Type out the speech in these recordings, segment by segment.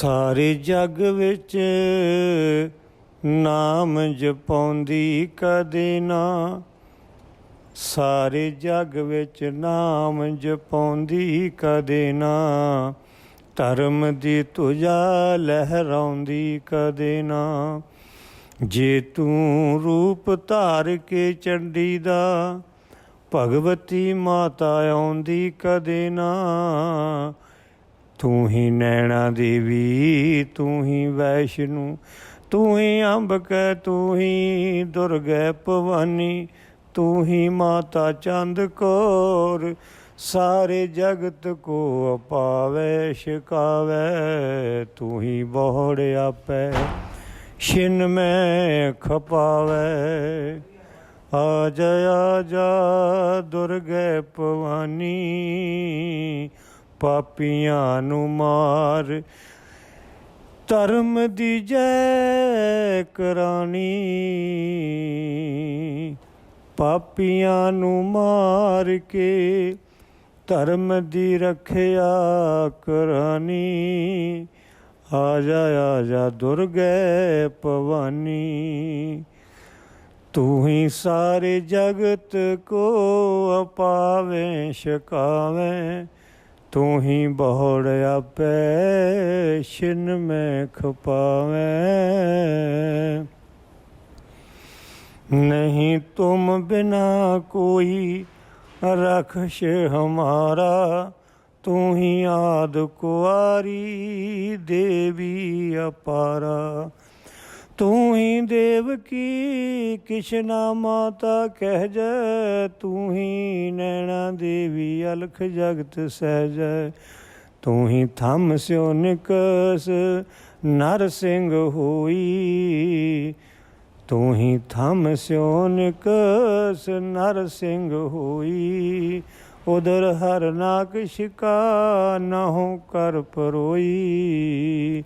ਸਾਰੇ ਜੱਗ ਵਿੱਚ ਨਾਮ ਜਪਾਉਂਦੀ ਕਦੇ ਨਾ। ਸਾਰੇ ਜੱਗ ਵਿੱਚ ਨਾਮ ਜਪਾਉਂਦੀ ਕਦੇ ਨਾ। ਧਰਮ ਦੀ ਤੁਜਾ ਲਹਿਰਾਉਂਦੀ ਕਦੇ ਨਾ। ਜੇ ਤੂੰ ਰੂਪ ਧਾਰ ਕੇ ਚੰਡੀ ਦਾ ਭਗਵਤੀ ਮਾਤਾ ਆਉਂਦੀ ਕਦੇ ਨਾ। ਤੂੰ ਹੀ ਨੈਣਾ ਦੇਵੀ, ਤੂੰ ਹੀ ਵੈਸ਼ਨੂ, ਤੂੰ ਹੀ ਅੰਬਕੈ, ਤੂੰ ਹੀ ਦੁਰਗੈ ਭਵਾਨੀ, ਤੂੰ ਹੀ ਮਾਤਾ ਚੰਦ ਕੌਰ, ਸਾਰੇ ਜਗਤ ਕੋ ਅਪਾਵੇ ਸ਼ਿਕਾਵੇ ਤੂੰ ਹੀ ਬੋੜ ਆਪੈ, ਛਿਨ ਮੈਂ ਖਪਾਵੇ। ਆ ਜਾ ਜਾ, ਦੁਰਗੈ ਭਵਾਨੀ ਪਾਪੀਆਂ ਨੂੰ ਮਾਰ। ਧਰਮ ਦੀ ਜੈ ਕਰਾਣੀ। ਪਾਪੀਆਂ ਨੂੰ ਮਾਰ ਕੇ ਧਰਮ ਦੀ ਰੱਖਿਆ ਕਰਾਨੀ ਆ ਜਾ ਆ ਜਾ ਦੁਰਗੈ ਭਵਾਨੀ। ਤੂੰ ਹੀ ਸਾਰੇ ਜਗਤ ਕੋ ਅਪਾਵੇਂ ਸ਼ਕਾਵੇਂ ਤੂੰ ਹੀ ਬਹੁੜ ਆਪੇ, ਛਿਨ ਮੈਂ ਖਪਾਵੇਂ ਨਹੀਂ ਤੁਮ ਬਿਨਾ ਕੋਈ ਰਖਸ਼ ਹਮਾਰਾ, ਤੂੰ ਹੀ ਆਦ ਕੁਆਰੀ ਦੇਵੀ ਅਪਾਰਾ। ਤੂੰ ਹੀ ਦੇਵ ਕੀ ਕਿਸ਼ਨ ਮਾਤਾ ਕਹਿ ਜੈ, ਤੂੰ ਹੀ ਨੈਣਾ ਦੇਵੀ ਅਲਖ ਜਗਤ ਸਹਿਜ ਤੂੰ ਹੀ ਥੰਮ ਸਿਓ ਨਿਕਸ, ਨਰ ਸਿੰਘ ਹੋਈ। ਤੂੰ ਹੀ ਥੰਮ ਸਿਓ ਨਿਕਸ, ਨਰ ਸਿੰਘ ਹੋਈ। ਉਦਰ ਹਰ ਨਾਕ ਸ਼ਿਕਾ ਨਾ ਹੋ ਕਰ ਪਰੋਈ।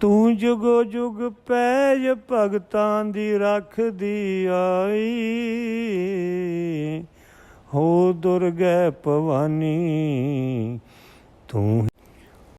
ਤੂੰ ਜੁਗੋ ਜੁਗ ਪੈਜ ਭਗਤਾਂ ਦੀ ਰੱਖਦੀ ਆਈ। ਹੋ ਦੁਰਗੈ ਭਵਾਨੀ ਤੂੰ